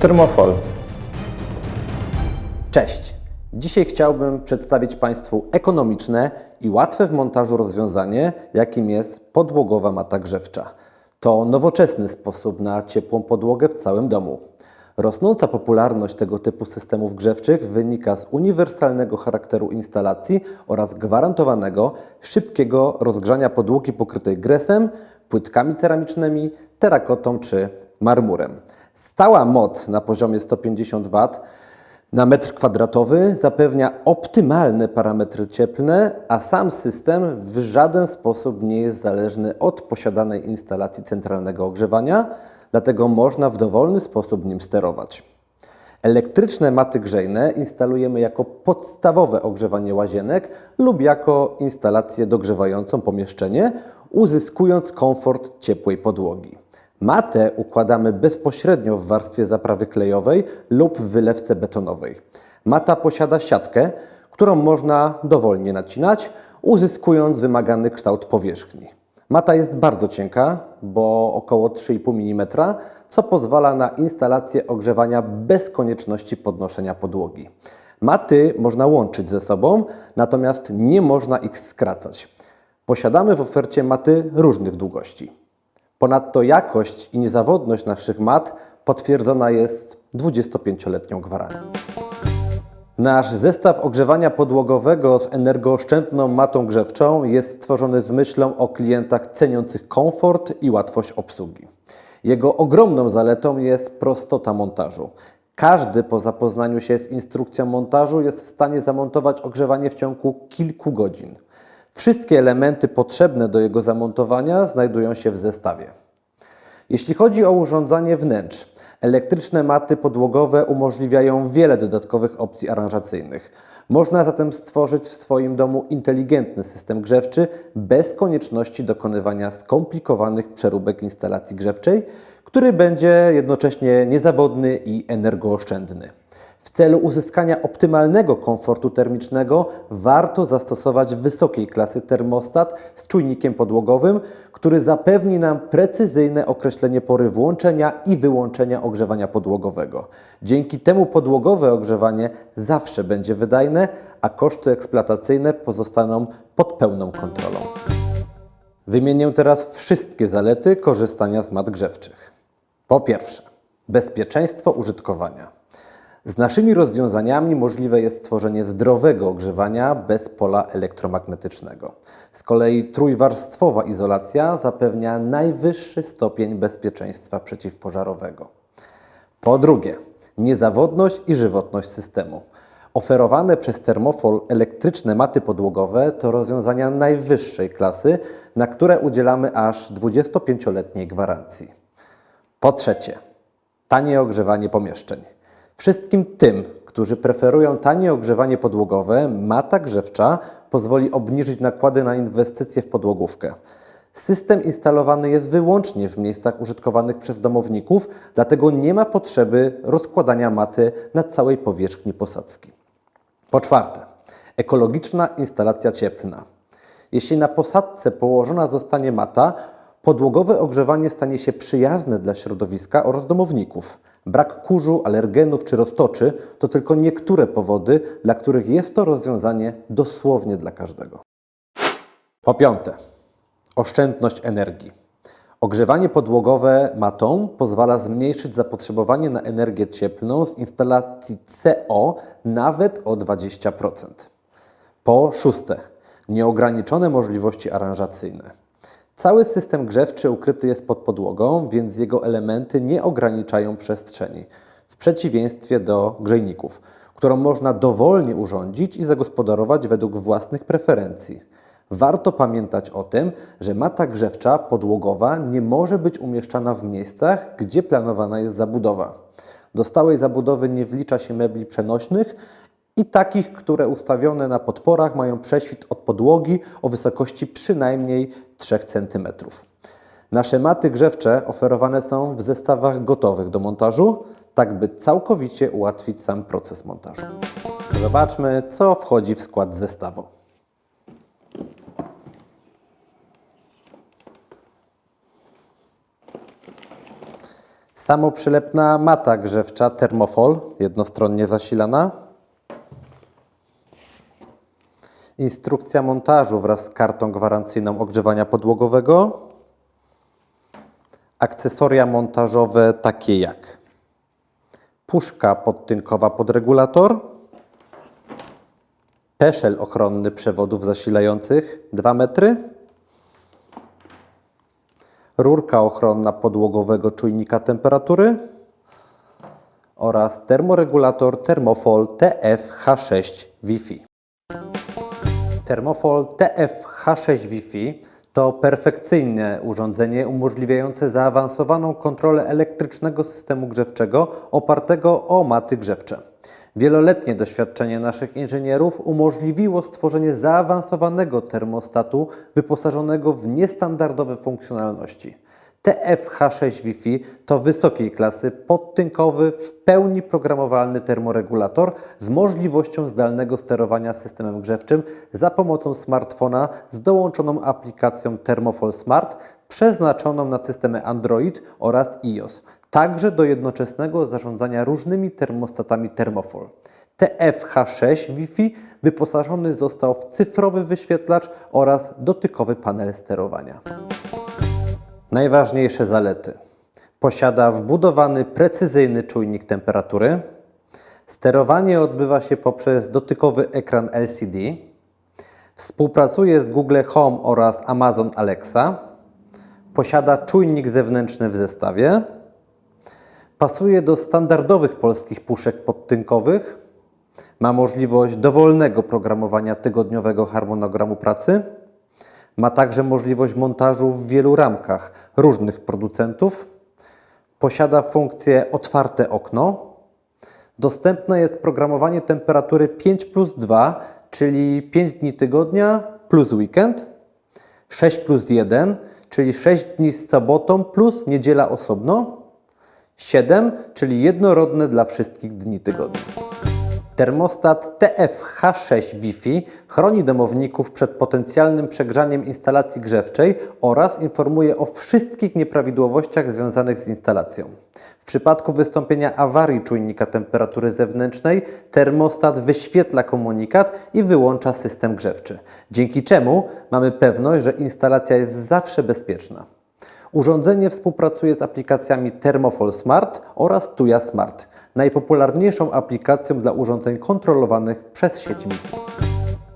Termofol. Cześć! Dzisiaj chciałbym przedstawić Państwu ekonomiczne i łatwe w montażu rozwiązanie, jakim jest podłogowa mata grzewcza. To nowoczesny sposób na ciepłą podłogę w całym domu. Rosnąca popularność tego typu systemów grzewczych wynika z uniwersalnego charakteru instalacji oraz gwarantowanego, szybkiego rozgrzania podłogi pokrytej gresem, płytkami ceramicznymi, terakotą czy marmurem. Stała moc na poziomie 150 W na metr kwadratowy zapewnia optymalne parametry cieplne, a sam system w żaden sposób nie jest zależny od posiadanej instalacji centralnego ogrzewania, dlatego można w dowolny sposób nim sterować. Elektryczne maty grzejne instalujemy jako podstawowe ogrzewanie łazienek lub jako instalację dogrzewającą pomieszczenie, uzyskując komfort ciepłej podłogi. Matę układamy bezpośrednio w warstwie zaprawy klejowej lub w wylewce betonowej. Mata posiada siatkę, którą można dowolnie nacinać, uzyskując wymagany kształt powierzchni. Mata jest bardzo cienka, bo około 3,5 mm, co pozwala na instalację ogrzewania bez konieczności podnoszenia podłogi. Maty można łączyć ze sobą, natomiast nie można ich skracać. Posiadamy w ofercie maty różnych długości. Ponadto jakość i niezawodność naszych mat potwierdzona jest 25-letnią gwarancją. Nasz zestaw ogrzewania podłogowego z energooszczędną matą grzewczą jest stworzony z myślą o klientach ceniących komfort i łatwość obsługi. Jego ogromną zaletą jest prostota montażu. Każdy po zapoznaniu się z instrukcją montażu jest w stanie zamontować ogrzewanie w ciągu kilku godzin. Wszystkie elementy potrzebne do jego zamontowania znajdują się w zestawie. Jeśli chodzi o urządzanie wnętrz, elektryczne maty podłogowe umożliwiają wiele dodatkowych opcji aranżacyjnych. Można zatem stworzyć w swoim domu inteligentny system grzewczy bez konieczności dokonywania skomplikowanych przeróbek instalacji grzewczej, który będzie jednocześnie niezawodny i energooszczędny. W celu uzyskania optymalnego komfortu termicznego warto zastosować wysokiej klasy termostat z czujnikiem podłogowym, który zapewni nam precyzyjne określenie pory włączenia i wyłączenia ogrzewania podłogowego. Dzięki temu podłogowe ogrzewanie zawsze będzie wydajne, a koszty eksploatacyjne pozostaną pod pełną kontrolą. Wymienię teraz wszystkie zalety korzystania z mat grzewczych. Po pierwsze, bezpieczeństwo użytkowania. Z naszymi rozwiązaniami możliwe jest stworzenie zdrowego ogrzewania bez pola elektromagnetycznego. Z kolei trójwarstwowa izolacja zapewnia najwyższy stopień bezpieczeństwa przeciwpożarowego. Po drugie, niezawodność i żywotność systemu. Oferowane przez Thermofol elektryczne maty podłogowe to rozwiązania najwyższej klasy, na które udzielamy aż 25-letniej gwarancji. Po trzecie, tanie ogrzewanie pomieszczeń. Wszystkim tym, którzy preferują tanie ogrzewanie podłogowe, mata grzewcza pozwoli obniżyć nakłady na inwestycje w podłogówkę. System instalowany jest wyłącznie w miejscach użytkowanych przez domowników, dlatego nie ma potrzeby rozkładania maty na całej powierzchni posadzki. Po czwarte, ekologiczna instalacja cieplna. Jeśli na posadzce położona zostanie mata, podłogowe ogrzewanie stanie się przyjazne dla środowiska oraz domowników. Brak kurzu, alergenów czy roztoczy to tylko niektóre powody, dla których jest to rozwiązanie dosłownie dla każdego. Po piąte, oszczędność energii. Ogrzewanie podłogowe matą pozwala zmniejszyć zapotrzebowanie na energię cieplną z instalacji CO nawet o 20%. Po szóste, nieograniczone możliwości aranżacyjne. Cały system grzewczy ukryty jest pod podłogą, więc jego elementy nie ograniczają przestrzeni, w przeciwieństwie do grzejników, którą można dowolnie urządzić i zagospodarować według własnych preferencji. Warto pamiętać o tym, że mata grzewcza podłogowa nie może być umieszczana w miejscach, gdzie planowana jest zabudowa. Do stałej zabudowy nie wlicza się mebli przenośnych i takich, które ustawione na podporach mają prześwit od podłogi o wysokości przynajmniej 3 cm. Nasze maty grzewcze oferowane są w zestawach gotowych do montażu, tak by całkowicie ułatwić sam proces montażu. Zobaczmy, co wchodzi w skład zestawu. Samoprzylepna mata grzewcza Thermofol, jednostronnie zasilana. Instrukcja montażu wraz z kartą gwarancyjną ogrzewania podłogowego. Akcesoria montażowe takie jak puszka podtynkowa pod regulator, peszel ochronny przewodów zasilających 2 metry, rurka ochronna podłogowego czujnika temperatury oraz termoregulator Thermofol TF-H6 Wi-Fi. Thermofol TF-H6 Wi-Fi to perfekcyjne urządzenie umożliwiające zaawansowaną kontrolę elektrycznego systemu grzewczego opartego o maty grzewcze. Wieloletnie doświadczenie naszych inżynierów umożliwiło stworzenie zaawansowanego termostatu wyposażonego w niestandardowe funkcjonalności. TFH6 Wi-Fi to wysokiej klasy podtynkowy, w pełni programowalny termoregulator z możliwością zdalnego sterowania systemem grzewczym za pomocą smartfona z dołączoną aplikacją Thermofol Smart przeznaczoną na systemy Android oraz iOS, także do jednoczesnego zarządzania różnymi termostatami Thermofol. TFH6 Wi-Fi wyposażony został w cyfrowy wyświetlacz oraz dotykowy panel sterowania. Najważniejsze zalety. Posiada wbudowany precyzyjny czujnik temperatury. Sterowanie odbywa się poprzez dotykowy ekran LCD. Współpracuje z Google Home oraz Amazon Alexa. Posiada czujnik zewnętrzny w zestawie. Pasuje do standardowych polskich puszek podtynkowych. Ma możliwość dowolnego programowania tygodniowego harmonogramu pracy. Ma także możliwość montażu w wielu ramkach różnych producentów. Posiada funkcję otwarte okno. Dostępne jest programowanie temperatury 5 plus 2, czyli 5 dni tygodnia plus weekend. 6 plus 1, czyli 6 dni z sobotą plus niedziela osobno. 7, czyli jednorodne dla wszystkich dni tygodnia. Termostat TFH6 Wi-Fi chroni domowników przed potencjalnym przegrzaniem instalacji grzewczej oraz informuje o wszystkich nieprawidłowościach związanych z instalacją. W przypadku wystąpienia awarii czujnika temperatury zewnętrznej, termostat wyświetla komunikat i wyłącza system grzewczy, dzięki czemu mamy pewność, że instalacja jest zawsze bezpieczna. Urządzenie współpracuje z aplikacjami Thermofol Smart oraz Tuya Smart, najpopularniejszą aplikacją dla urządzeń kontrolowanych przez sieć Wi-Fi.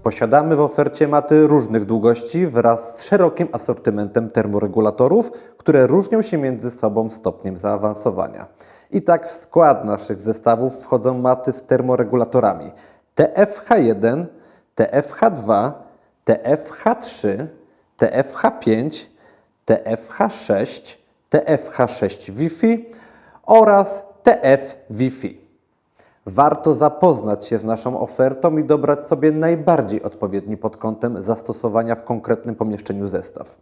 Posiadamy w ofercie maty różnych długości wraz z szerokim asortymentem termoregulatorów, które różnią się między sobą stopniem zaawansowania. I tak w skład naszych zestawów wchodzą maty z termoregulatorami TFH1, TFH2, TFH3, TFH5, TFH6, TFH6 Wi-Fi oraz TF Wi-Fi. Warto zapoznać się z naszą ofertą i dobrać sobie najbardziej odpowiedni pod kątem zastosowania w konkretnym pomieszczeniu zestaw.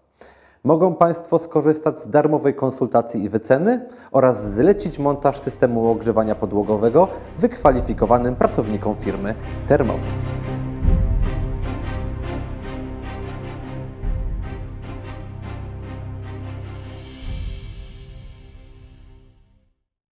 Mogą Państwo skorzystać z darmowej konsultacji i wyceny oraz zlecić montaż systemu ogrzewania podłogowego wykwalifikowanym pracownikom firmy Termowy.